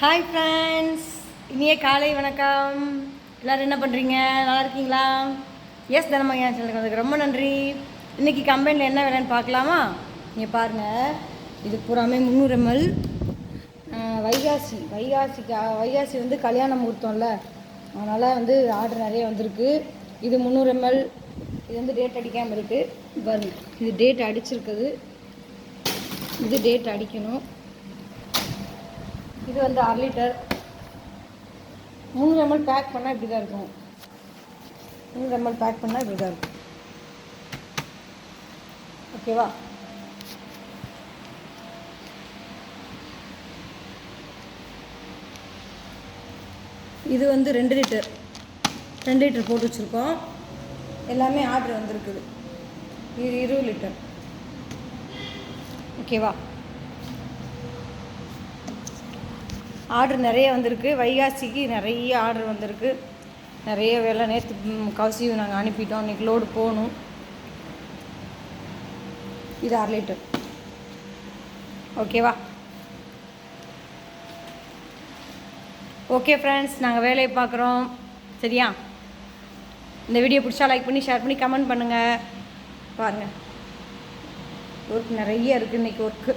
Hi friends இனிய காலை வணக்கம். எல்லோரும் என்ன பண்ணுறீங்க நல்லா இருக்கீங்களா? எஸ் தனமையா சேனலுக்கு அதுக்கு ரொம்ப நன்றி. இன்றைக்கி கம்பெனியில் என்ன வேலைன்னு பார்க்கலாமா? நீங்கள் பாருங்கள் இது பூராமே முந்நூறு எம்எல் வைகாசி. வைகாசிக்கு வைகாசி வந்து கல்யாண முகூர்த்தம்ல. அதனால் வந்து ஆர்டர் நிறைய வந்திருக்கு. இது முந்நூறு எம்எல் இது வந்து டேட் அடிக்காமல் இருக்குது பாருங்கள் இது டேட் அடிச்சிருக்குது. இது டேட் அடிக்கணும். இது வந்து அரை லிட்டர் மூணு எம்எல் பேக் பண்ணால் இப்படி தான் இருக்கும். மூணு எம்எல் பேக் பண்ணால் இப்படி தான் இருக்கும் ஓகேவா இது வந்து ரெண்டு லிட்டர் ரெண்டு லிட்டர் போட்டு வச்சுருக்கோம். எல்லாமே ஆர்டர் வந்திருக்குது. இது இருபது லிட்டர் ஓகேவா ஆர்டர் நிறைய வந்திருக்கு. வைகாசிக்கு நிறைய ஆர்டர் வந்திருக்கு. நிறைய வேலை நேற்று கவசி நாங்கள் அனுப்பிட்டோம். இன்றைக்கி லோடு போகணும். இது அரை லிட்டர். ஓகேவா ஓகே ஃப்ரெண்ட்ஸ் நாங்கள் வேலையை பார்க்குறோம். சரியா? இந்த வீடியோ பிடிச்சா லைக் பண்ணி ஷேர் பண்ணி கமெண்ட் பண்ணுங்கள் பாருங்கள் ஒர்க் நிறைய இருக்குது இன்றைக்கி ஒர்க்கு